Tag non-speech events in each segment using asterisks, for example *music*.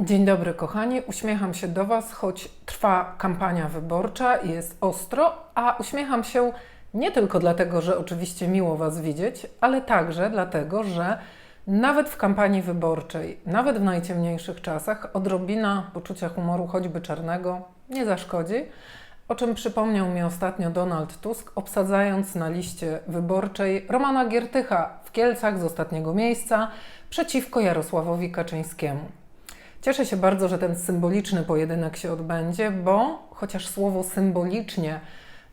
Dzień dobry, kochani. Uśmiecham się do Was, choć trwa kampania wyborcza i jest ostro, a uśmiecham się nie tylko dlatego, że oczywiście miło Was widzieć, ale także dlatego, że nawet w kampanii wyborczej, nawet w najciemniejszych czasach, odrobina poczucia humoru, choćby czarnego, nie zaszkodzi. O czym przypomniał mi ostatnio Donald Tusk, obsadzając na liście wyborczej Romana Giertycha w Kielcach z ostatniego miejsca przeciwko Jarosławowi Kaczyńskiemu. Cieszę się bardzo, że ten symboliczny pojedynek się odbędzie, bo chociaż słowo symbolicznie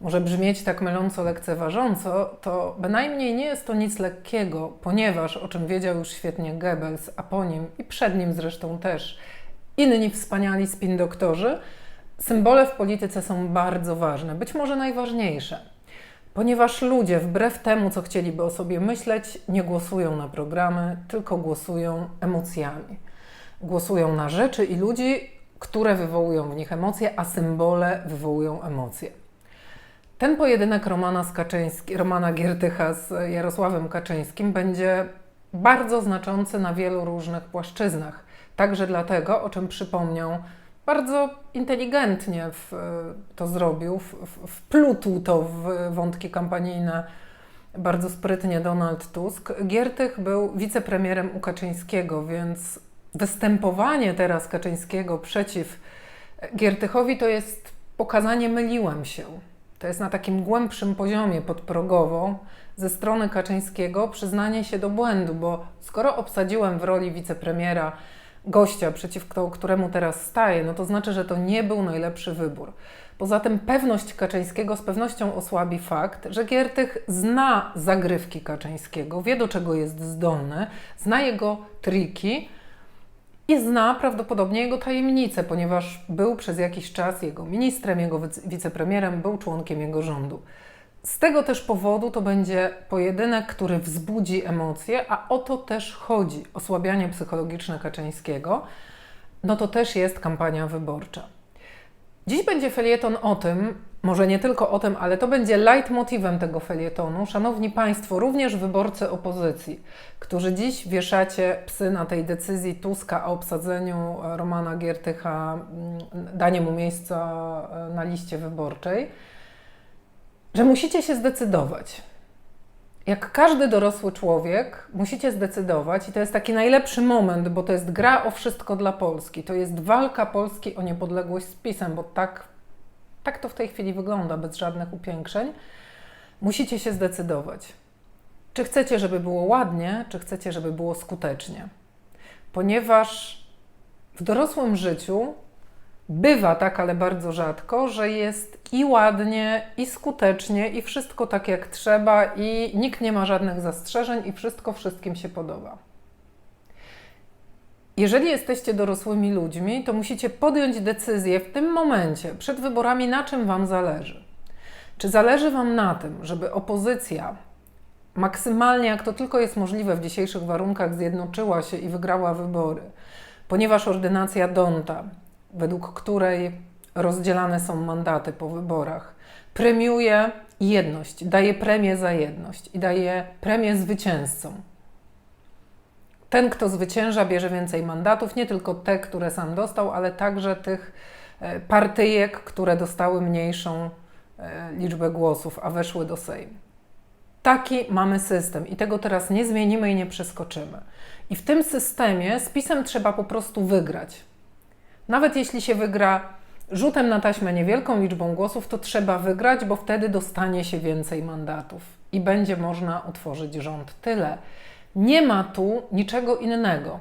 może brzmieć tak myląco lekceważąco, to bynajmniej nie jest to nic lekkiego, ponieważ, o czym wiedział już świetnie Goebbels, a po nim i przed nim zresztą też inni wspaniali spin doktorzy, symbole w polityce są bardzo ważne, być może najważniejsze. Ponieważ ludzie, wbrew temu, co chcieliby o sobie myśleć, nie głosują na programy, tylko głosują emocjami głosują na rzeczy i ludzi, które wywołują w nich emocje, a symbole wywołują emocje. Ten pojedynek Romana, z Kaczyński, Romana Giertycha z Jarosławem Kaczyńskim będzie bardzo znaczący na wielu różnych płaszczyznach. Także dlatego, o czym przypomniał, bardzo inteligentnie w, to zrobił, w, wplótł to w wątki kampanijne bardzo sprytnie Donald Tusk. Giertych był wicepremierem u Kaczyńskiego, więc występowanie teraz Kaczyńskiego przeciw Giertychowi to jest pokazanie myliłem się. To jest na takim głębszym poziomie podprogowo ze strony Kaczyńskiego przyznanie się do błędu, bo skoro obsadziłem w roli wicepremiera gościa, przeciwko któremu teraz staję, no to znaczy, że to nie był najlepszy wybór. Poza tym pewność Kaczyńskiego z pewnością osłabi fakt, że Giertych zna zagrywki Kaczyńskiego, wie do czego jest zdolny, zna jego triki, i zna prawdopodobnie jego tajemnicę, ponieważ był przez jakiś czas jego ministrem, jego wicepremierem, był członkiem jego rządu. Z tego też powodu to będzie pojedynek, który wzbudzi emocje, a o to też chodzi. Osłabianie psychologiczne Kaczyńskiego, no to też jest kampania wyborcza. Dziś będzie felieton o tym, może nie tylko o tym, ale to będzie leitmotivem tego felietonu. Szanowni Państwo, również wyborcy opozycji, którzy dziś wieszacie psy na tej decyzji Tuska o obsadzeniu Romana Giertycha, mm, danie mu miejsca e, na liście wyborczej, że musicie się zdecydować. Jak każdy dorosły człowiek, musicie zdecydować, i to jest taki najlepszy moment, bo to jest gra o wszystko dla Polski. To jest walka Polski o niepodległość z pisem, bo tak tak to w tej chwili wygląda, bez żadnych upiększeń. Musicie się zdecydować. Czy chcecie, żeby było ładnie, czy chcecie, żeby było skutecznie. Ponieważ w dorosłym życiu bywa tak, ale bardzo rzadko, że jest i ładnie, i skutecznie, i wszystko tak jak trzeba, i nikt nie ma żadnych zastrzeżeń, i wszystko wszystkim się podoba. Jeżeli jesteście dorosłymi ludźmi, to musicie podjąć decyzję w tym momencie, przed wyborami, na czym Wam zależy. Czy zależy Wam na tym, żeby opozycja maksymalnie, jak to tylko jest możliwe w dzisiejszych warunkach, zjednoczyła się i wygrała wybory, ponieważ ordynacja Donta, według której rozdzielane są mandaty po wyborach, premiuje jedność, daje premię za jedność i daje premię zwycięzcom ten, kto zwycięża, bierze więcej mandatów, nie tylko te, które sam dostał, ale także tych e, partyjek, które dostały mniejszą e, liczbę głosów, a weszły do Sejmu. Taki mamy system i tego teraz nie zmienimy i nie przeskoczymy. I w tym systemie z PiSem trzeba po prostu wygrać. Nawet jeśli się wygra rzutem na taśmę niewielką liczbą głosów, to trzeba wygrać, bo wtedy dostanie się więcej mandatów i będzie można utworzyć rząd. Tyle. Nie ma tu niczego innego.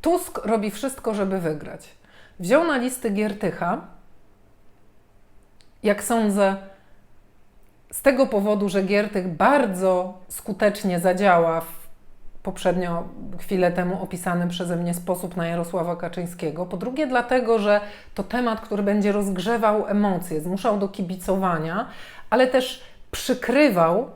Tusk robi wszystko, żeby wygrać. Wziął na listy Giertycha, jak sądzę, z tego powodu, że Giertych bardzo skutecznie zadziała w poprzednio chwilę temu opisany przeze mnie sposób na Jarosława Kaczyńskiego. Po drugie, dlatego, że to temat, który będzie rozgrzewał emocje, zmuszał do kibicowania, ale też przykrywał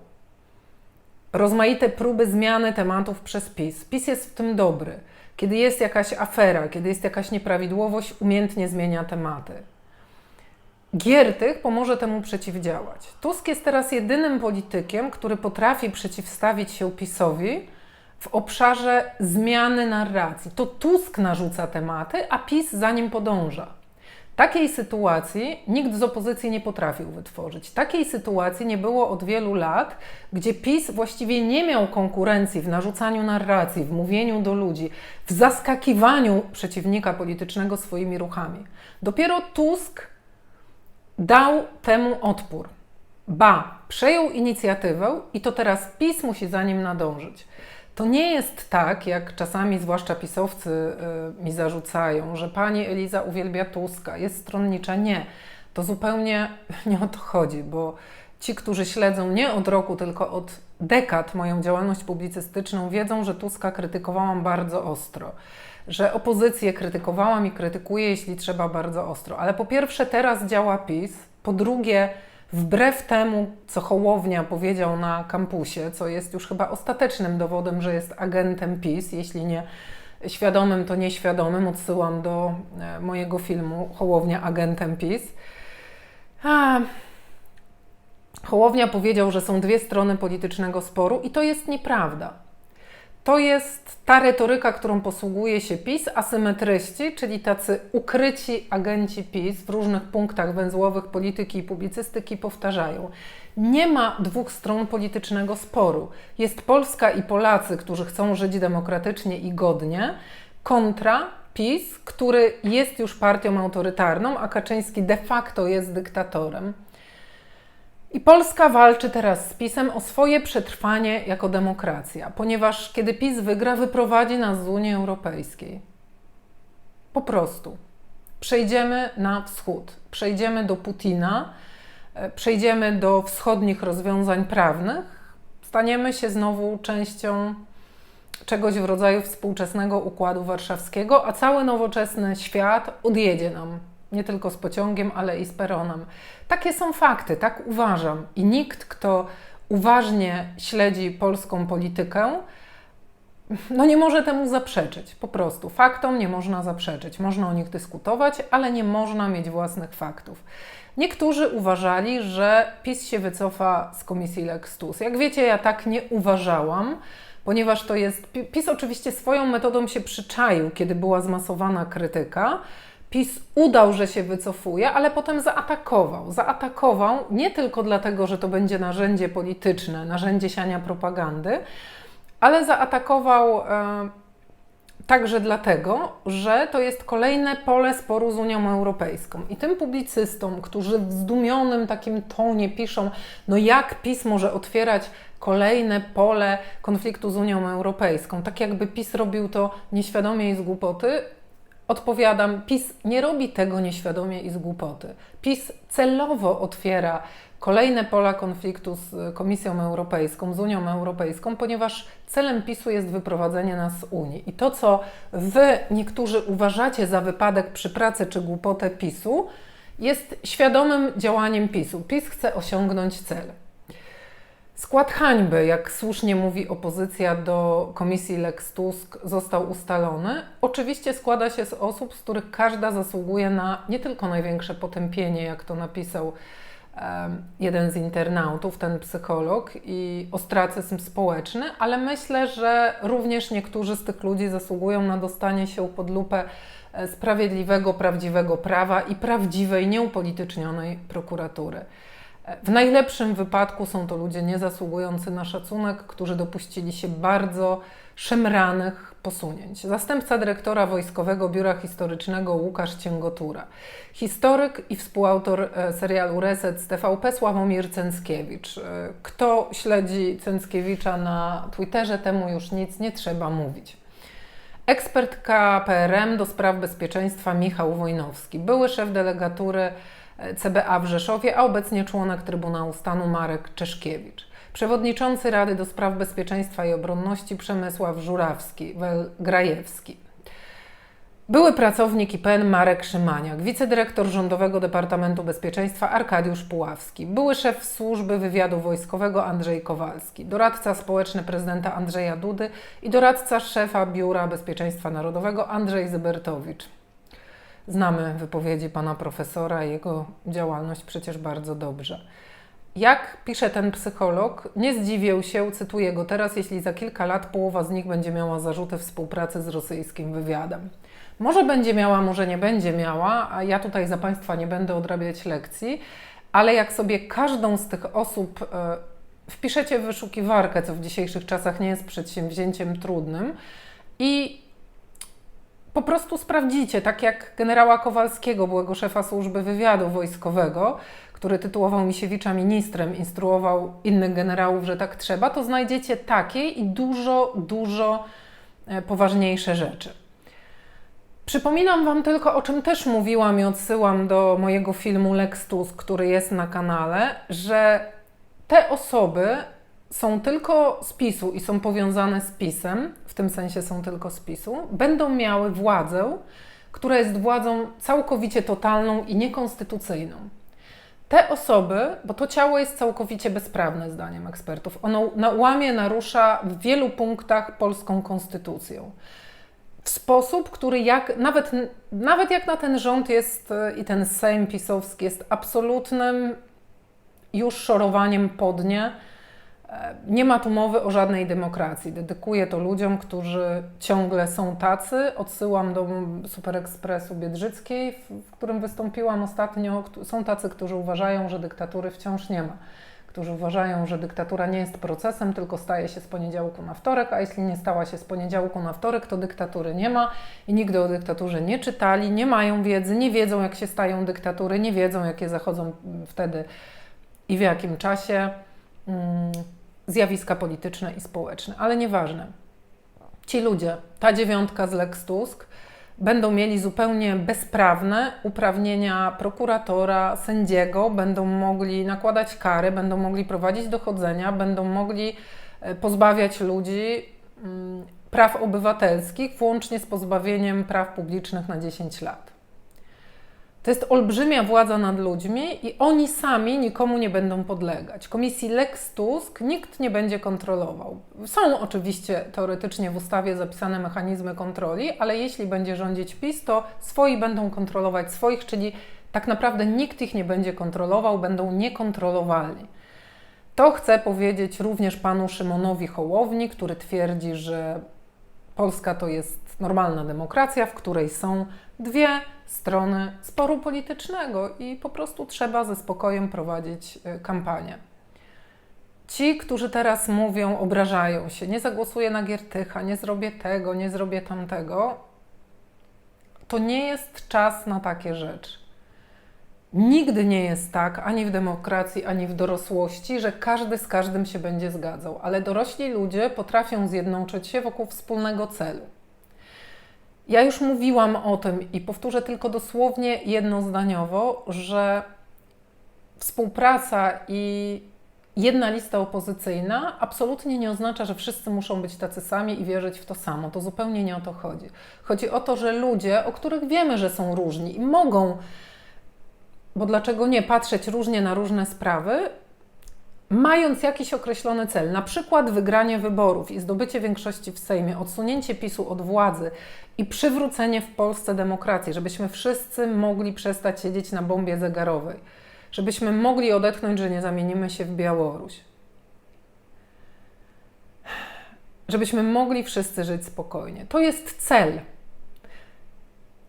rozmaite próby zmiany tematów przez PiS. PiS jest w tym dobry. Kiedy jest jakaś afera, kiedy jest jakaś nieprawidłowość, umiejętnie zmienia tematy. Giertych pomoże temu przeciwdziałać. Tusk jest teraz jedynym politykiem, który potrafi przeciwstawić się PiSowi w obszarze zmiany narracji. To Tusk narzuca tematy, a PiS za nim podąża. Takiej sytuacji nikt z opozycji nie potrafił wytworzyć. Takiej sytuacji nie było od wielu lat, gdzie PiS właściwie nie miał konkurencji w narzucaniu narracji, w mówieniu do ludzi, w zaskakiwaniu przeciwnika politycznego swoimi ruchami. Dopiero Tusk dał temu odpór. Ba, przejął inicjatywę i to teraz PiS musi za nim nadążyć. To nie jest tak, jak czasami zwłaszcza pisowcy y, mi zarzucają, że pani Eliza uwielbia Tuska, jest stronnicza. Nie, to zupełnie *laughs* nie o to chodzi, bo ci, którzy śledzą nie od roku, tylko od dekad moją działalność publicystyczną, wiedzą, że Tuska krytykowałam bardzo ostro. Że opozycję krytykowałam i krytykuję, jeśli trzeba, bardzo ostro. Ale po pierwsze, teraz działa PiS. Po drugie, wbrew temu, co Hołownia powiedział na kampusie, co jest już chyba ostatecznym dowodem, że jest agentem PiS, jeśli nie świadomym, to nieświadomym, odsyłam do e, mojego filmu Hołownia agentem PiS. A, Hołownia powiedział, że są dwie strony politycznego sporu i to jest nieprawda. To jest ta retoryka, którą posługuje się PiS, asymetryści, czyli tacy ukryci agenci PiS w różnych punktach węzłowych polityki i publicystyki powtarzają. Nie ma dwóch stron politycznego sporu. Jest Polska i Polacy, którzy chcą żyć demokratycznie i godnie, kontra PiS, który jest już partią autorytarną, a Kaczyński de facto jest dyktatorem. I Polska walczy teraz z PiSem o swoje przetrwanie jako demokracja, ponieważ kiedy PiS wygra, wyprowadzi nas z Unii Europejskiej. Po prostu. Przejdziemy na wschód, przejdziemy do Putina, e, przejdziemy do wschodnich rozwiązań prawnych, staniemy się znowu częścią czegoś w rodzaju współczesnego układu warszawskiego, a cały nowoczesny świat odjedzie nam nie tylko z pociągiem, ale i z peronem. Takie są fakty, tak uważam. I nikt, kto uważnie śledzi polską politykę, no nie może temu zaprzeczyć. Po prostu faktom nie można zaprzeczyć. Można o nich dyskutować, ale nie można mieć własnych faktów. Niektórzy uważali, że PiS się wycofa z komisji Lex Tus. Jak wiecie, ja tak nie uważałam, ponieważ to jest. PiS oczywiście swoją metodą się przyczaił, kiedy była zmasowana krytyka PiS udał, że się wycofuje, ale potem zaatakował. Zaatakował nie tylko dlatego, że to będzie narzędzie polityczne, narzędzie siania propagandy, ale zaatakował e, także dlatego, że to jest kolejne pole sporu z Unią Europejską. I tym publicystom, którzy w zdumionym takim tonie piszą, no jak PiS może otwierać kolejne pole konfliktu z Unią Europejską, tak jakby PiS robił to nieświadomie i z głupoty, Odpowiadam, PiS nie robi tego nieświadomie i z głupoty. PiS celowo otwiera kolejne pola konfliktu z Komisją Europejską, z Unią Europejską, ponieważ celem PiSu jest wyprowadzenie nas z Unii. I to, co wy niektórzy uważacie za wypadek przy pracy czy głupotę PiSu, jest świadomym działaniem PiSu. PiS chce osiągnąć cel. Skład hańby, jak słusznie mówi opozycja do komisji Lex Tusk, został ustalony. Oczywiście składa się z osób, z których każda zasługuje na nie tylko największe potępienie, jak to napisał jeden z internautów, ten psycholog, i ostracyzm społeczny, ale myślę, że również niektórzy z tych ludzi zasługują na dostanie się pod lupę e, sprawiedliwego, prawdziwego prawa i prawdziwej, nieupolitycznionej prokuratury. W najlepszym wypadku są to ludzie niezasługujący na szacunek, którzy dopuścili się bardzo szemranych posunięć. Zastępca dyrektora Wojskowego Biura Historycznego Łukasz Cięgotura. Historyk i współautor e, serialu Reset z TVP Sławomir Cęckiewicz. E, kto śledzi Cęckiewicza na Twitterze, temu już nic nie trzeba mówić. Ekspert KPRM do spraw bezpieczeństwa Michał Wojnowski. Były szef delegatury CBA w Rzeszowie, a obecnie członek Trybunału Stanu Marek Czeszkiewicz. Przewodniczący Rady do Spraw Bezpieczeństwa i Obronności Przemysław Żurawski, Grajewski. Były pracownik IPN Marek Szymaniak, wicedyrektor Rządowego Departamentu Bezpieczeństwa Arkadiusz Puławski, były szef Służby Wywiadu Wojskowego Andrzej Kowalski, doradca społeczny prezydenta Andrzeja Dudy i doradca szefa Biura Bezpieczeństwa Narodowego Andrzej Zybertowicz. Znamy wypowiedzi pana profesora i jego działalność przecież bardzo dobrze. jak pisze ten psycholog, nie zdziwię się, cytuję go teraz, jeśli za kilka lat połowa z nich będzie miała zarzuty współpracy z rosyjskim wywiadem. Może będzie miała, może nie będzie miała, a ja tutaj za Państwa nie będę odrabiać lekcji, ale jak sobie każdą z tych osób e, wpiszecie w wyszukiwarkę, co w dzisiejszych czasach nie jest przedsięwzięciem trudnym, i po prostu sprawdzicie, tak jak generała Kowalskiego, byłego szefa służby wywiadu wojskowego, który tytułował Misiewicza ministrem, instruował innych generałów, że tak trzeba, to znajdziecie takie i dużo, dużo e, poważniejsze rzeczy. Przypominam Wam tylko, o czym też mówiłam i odsyłam do mojego filmu Lex Tusk, który jest na kanale, że te osoby są tylko z PiSu i są powiązane z PiSem, w tym sensie są tylko z PiSu, będą miały władzę, która jest władzą całkowicie totalną i niekonstytucyjną. Te osoby, bo to ciało jest całkowicie bezprawne, zdaniem ekspertów, ono łamie, narusza w wielu punktach polską konstytucję. W sposób, który jak, nawet, nawet jak na ten rząd jest i ten Sejm pisowski jest absolutnym już szorowaniem pod nie, nie ma tu mowy o żadnej demokracji. Dedykuję to ludziom, którzy ciągle są tacy. Odsyłam do Super Expressu Biedrzyckiej, w którym wystąpiłam ostatnio. Są tacy, którzy uważają, że dyktatury wciąż nie ma. Którzy uważają, że dyktatura nie jest procesem, tylko staje się z poniedziałku na wtorek, a jeśli nie stała się z poniedziałku na wtorek, to dyktatury nie ma i nigdy o dyktaturze nie czytali, nie mają wiedzy, nie wiedzą, jak się stają dyktatury, nie wiedzą, jakie zachodzą wtedy i w jakim czasie. Hmm zjawiska polityczne i społeczne, ale nieważne. Ci ludzie, ta dziewiątka z Lex Tusk, będą mieli zupełnie bezprawne uprawnienia prokuratora, sędziego, będą mogli nakładać kary, będą mogli prowadzić dochodzenia, będą mogli e, pozbawiać ludzi mm, praw obywatelskich, włącznie z pozbawieniem praw publicznych na 10 lat. To jest olbrzymia władza nad ludźmi i oni sami nikomu nie będą podlegać. Komisji Lex Tusk nikt nie będzie kontrolował. Są oczywiście teoretycznie w ustawie zapisane mechanizmy kontroli, ale jeśli będzie rządzić PiS, to swoi będą kontrolować swoich, czyli tak naprawdę nikt ich nie będzie kontrolował, będą niekontrolowalni. To chcę powiedzieć również panu Szymonowi Hołowni, który twierdzi, że Polska to jest normalna demokracja, w której są dwie strony sporu politycznego i po prostu trzeba ze spokojem prowadzić y, kampanię. Ci, którzy teraz mówią, obrażają się, nie zagłosuję na Giertycha, nie zrobię tego, nie zrobię tamtego, to nie jest czas na takie rzeczy. Nigdy nie jest tak, ani w demokracji, ani w dorosłości, że każdy z każdym się będzie zgadzał, ale dorośli ludzie potrafią zjednoczyć się wokół wspólnego celu. Ja już mówiłam o tym i powtórzę tylko dosłownie jednozdaniowo, że współpraca i jedna lista opozycyjna absolutnie nie oznacza, że wszyscy muszą być tacy sami i wierzyć w to samo. To zupełnie nie o to chodzi. Chodzi o to, że ludzie, o których wiemy, że są różni i mogą, bo dlaczego nie, patrzeć różnie na różne sprawy, mając jakiś określony cel, na przykład wygranie wyborów i zdobycie większości w Sejmie, odsunięcie PiSu od władzy i przywrócenie w Polsce demokracji, żebyśmy wszyscy mogli przestać siedzieć na bombie zegarowej, żebyśmy mogli odetchnąć, że nie zamienimy się w Białoruś. Żebyśmy mogli wszyscy żyć spokojnie. To jest cel.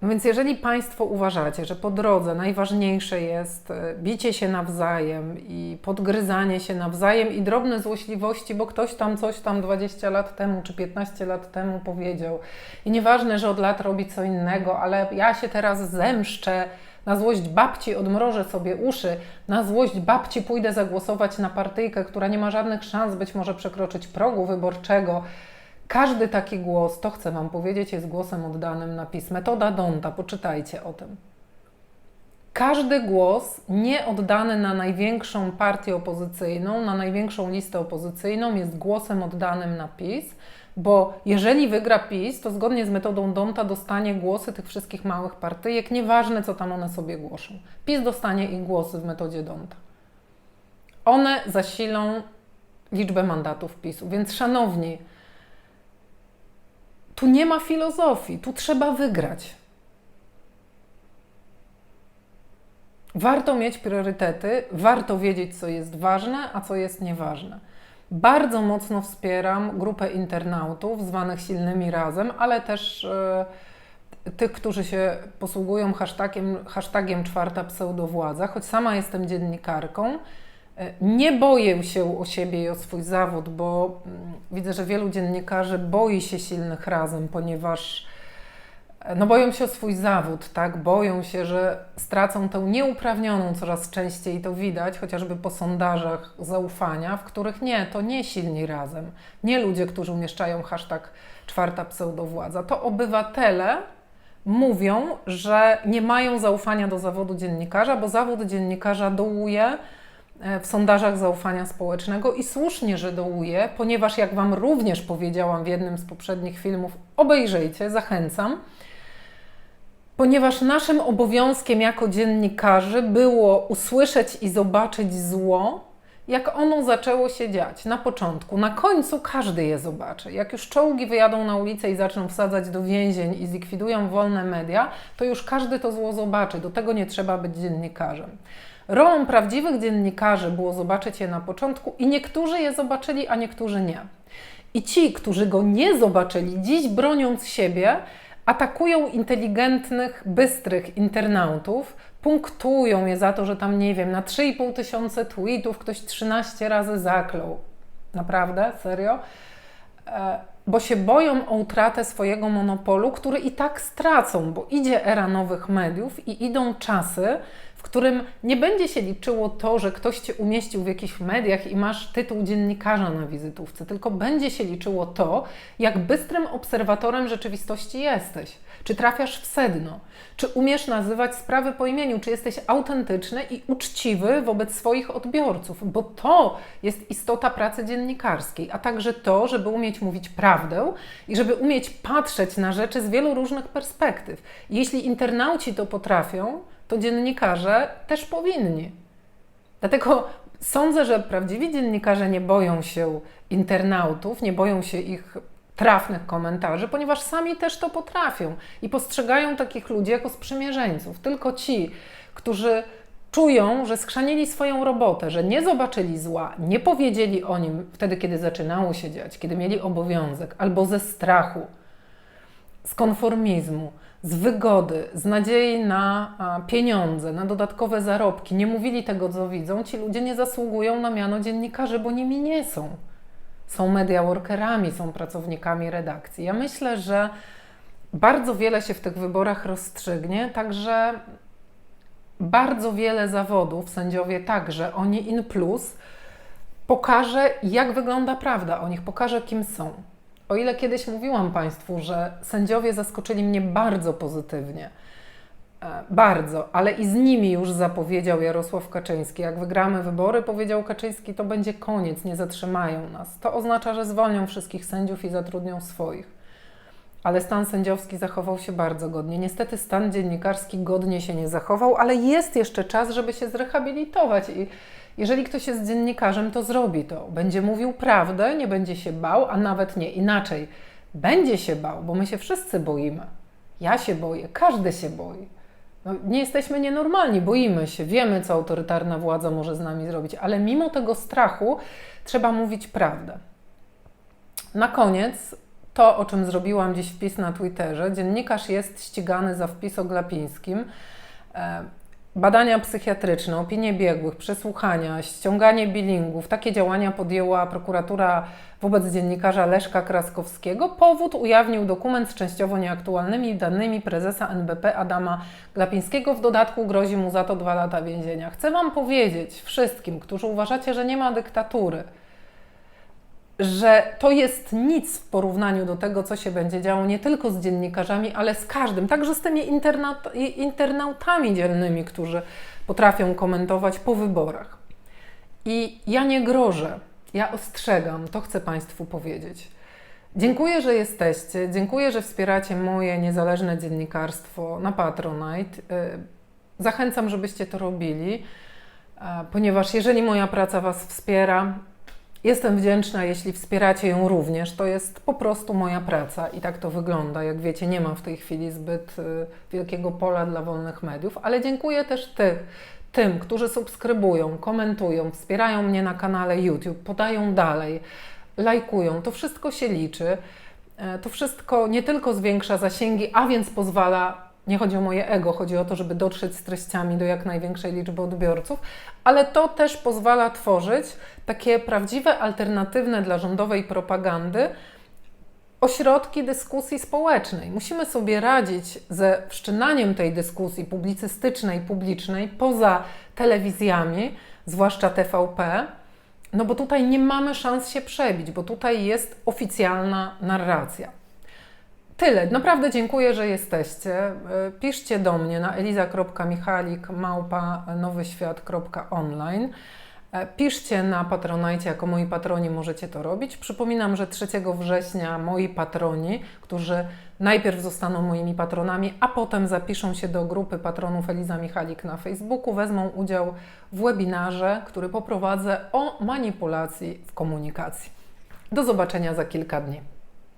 No więc jeżeli Państwo uważacie, że po drodze najważniejsze jest e, bicie się nawzajem i podgryzanie się nawzajem i drobne złośliwości, bo ktoś tam coś tam 20 lat temu czy 15 lat temu powiedział i nieważne, że od lat robi co innego, ale ja się teraz zemszczę, na złość babci odmrożę sobie uszy, na złość babci pójdę zagłosować na partyjkę, która nie ma żadnych szans być może przekroczyć progu wyborczego, każdy taki głos, to chcę Wam powiedzieć, jest głosem oddanym na PiS. Metoda Donta, poczytajcie o tym. Każdy głos nie oddany na największą partię opozycyjną, na największą listę opozycyjną jest głosem oddanym na PiS, bo jeżeli wygra PiS, to zgodnie z metodą Donta dostanie głosy tych wszystkich małych partyjek, nieważne co tam one sobie głoszą. PiS dostanie ich głosy w metodzie Donta. One zasilą liczbę mandatów PiSu. Więc szanowni, tu nie ma filozofii, tu trzeba wygrać. warto mieć priorytety, warto wiedzieć, co jest ważne, a co jest nieważne. Bardzo mocno wspieram grupę internautów zwanych Silnymi Razem, ale też e, tych, którzy się posługują hashtagiem, hashtagiem czwarta pseudowładza, choć sama jestem dziennikarką. E, nie boję się o siebie i o swój zawód, bo mm, widzę, że wielu dziennikarzy boi się silnych razem, ponieważ e, no boją się o swój zawód, tak? Boją się, że stracą tę nieuprawnioną coraz częściej to widać, chociażby po sondażach zaufania, w których nie, to nie silni razem, nie ludzie, którzy umieszczają hashtag czwarta pseudowładza, to obywatele mówią, że nie mają zaufania do zawodu dziennikarza, bo zawód dziennikarza dołuje w sondażach zaufania społecznego i słusznie, że dołuje, ponieważ jak Wam również powiedziałam w jednym z poprzednich filmów, obejrzyjcie, zachęcam, ponieważ naszym obowiązkiem jako dziennikarzy było usłyszeć i zobaczyć zło, jak ono zaczęło się dziać na początku. Na końcu każdy je zobaczy. Jak już czołgi wyjadą na ulicę i zaczną wsadzać do więzień i zlikwidują wolne media, to już każdy to zło zobaczy. Do tego nie trzeba być dziennikarzem. Rolą prawdziwych dziennikarzy było zobaczyć je na początku i niektórzy je zobaczyli, a niektórzy nie. I ci, którzy go nie zobaczyli, dziś broniąc siebie, atakują inteligentnych, bystrych internautów, punktują je za to, że tam, nie wiem, na 3,5 tysiące tweetów ktoś 13 razy zaklął. Naprawdę? Serio? E, bo się boją o utratę swojego monopolu, który i tak stracą, bo idzie era nowych mediów i idą czasy, w którym nie będzie się liczyło to, że ktoś cię umieścił w jakichś mediach i masz tytuł dziennikarza na wizytówce, tylko będzie się liczyło to, jak bystrym obserwatorem rzeczywistości jesteś. Czy trafiasz w sedno? Czy umiesz nazywać sprawy po imieniu? Czy jesteś autentyczny i uczciwy wobec swoich odbiorców? Bo to jest istota pracy dziennikarskiej, a także to, żeby umieć mówić prawdę i żeby umieć patrzeć na rzeczy z wielu różnych perspektyw. Jeśli internauci to potrafią, to dziennikarze też powinni. Dlatego sądzę, że prawdziwi dziennikarze nie boją się internautów, nie boją się ich trafnych komentarzy, ponieważ sami też to potrafią i postrzegają takich ludzi jako sprzymierzeńców. Tylko ci, którzy czują, że skrzanili swoją robotę, że nie zobaczyli zła, nie powiedzieli o nim wtedy, kiedy zaczynało się dziać, kiedy mieli obowiązek, albo ze strachu, z konformizmu, z wygody, z nadziei na pieniądze, na dodatkowe zarobki, nie mówili tego, co widzą, ci ludzie nie zasługują na miano dziennikarzy, bo nimi nie są. Są media workerami, są pracownikami redakcji. Ja myślę, że bardzo wiele się w tych wyborach rozstrzygnie, także bardzo wiele zawodów, sędziowie także, oni in plus, pokaże, jak wygląda prawda o nich, pokaże, kim są. O ile kiedyś mówiłam Państwu, że sędziowie zaskoczyli mnie bardzo pozytywnie, bardzo, ale i z nimi już zapowiedział Jarosław Kaczyński. Jak wygramy wybory, powiedział Kaczyński, to będzie koniec, nie zatrzymają nas. To oznacza, że zwolnią wszystkich sędziów i zatrudnią swoich. Ale stan sędziowski zachował się bardzo godnie. Niestety stan dziennikarski godnie się nie zachował, ale jest jeszcze czas, żeby się zrehabilitować i jeżeli ktoś jest dziennikarzem, to zrobi to. Będzie mówił prawdę, nie będzie się bał, a nawet nie inaczej. Będzie się bał, bo my się wszyscy boimy. Ja się boję, każdy się boi. No, nie jesteśmy nienormalni, boimy się, wiemy, co autorytarna władza może z nami zrobić, ale mimo tego strachu trzeba mówić prawdę. Na koniec to, o czym zrobiłam dziś wpis na Twitterze. Dziennikarz jest ścigany za wpis o Glapińskim. Badania psychiatryczne, opinie biegłych, przesłuchania, ściąganie bilingów, takie działania podjęła prokuratura wobec dziennikarza Leszka Kraskowskiego. Powód ujawnił dokument z częściowo nieaktualnymi danymi prezesa NBP Adama Glapińskiego. W dodatku grozi mu za to dwa lata więzienia. Chcę Wam powiedzieć wszystkim, którzy uważacie, że nie ma dyktatury, że to jest nic w porównaniu do tego, co się będzie działo nie tylko z dziennikarzami, ale z każdym, także z tymi internaut, internautami dzielnymi, którzy potrafią komentować po wyborach. I ja nie grożę, ja ostrzegam, to chcę Państwu powiedzieć. Dziękuję, że jesteście, dziękuję, że wspieracie moje niezależne dziennikarstwo na Patronite. Y, zachęcam, żebyście to robili, ponieważ jeżeli moja praca Was wspiera, Jestem wdzięczna, jeśli wspieracie ją również. To jest po prostu moja praca i tak to wygląda. Jak wiecie, nie mam w tej chwili zbyt y, wielkiego pola dla wolnych mediów, ale dziękuję też tych, tym, którzy subskrybują, komentują, wspierają mnie na kanale YouTube, podają dalej, lajkują, to wszystko się liczy. E, To wszystko nie tylko zwiększa zasięgi, a więc pozwala, nie chodzi o moje ego, chodzi o to, żeby dotrzeć z treściami do jak największej liczby odbiorców, ale to też pozwala tworzyć takie prawdziwe, alternatywne dla rządowej propagandy ośrodki dyskusji społecznej. Musimy sobie radzić ze wszczynaniem tej dyskusji publicystycznej, publicznej poza telewizjami, zwłaszcza TVP, no bo tutaj nie mamy szans się przebić, bo tutaj jest oficjalna narracja. Tyle. Naprawdę dziękuję, że jesteście. Y, Piszcie do mnie na eliza.michalik małpa nowyświat.online. E, Piszcie na Patronajcie, jako moi patroni możecie to robić. Przypominam, że 3 września moi patroni, którzy najpierw zostaną moimi patronami, a potem zapiszą się do grupy patronów Eliza Michalik na Facebooku, wezmą udział w webinarze, który poprowadzę o manipulacji w komunikacji. Do zobaczenia za kilka dni.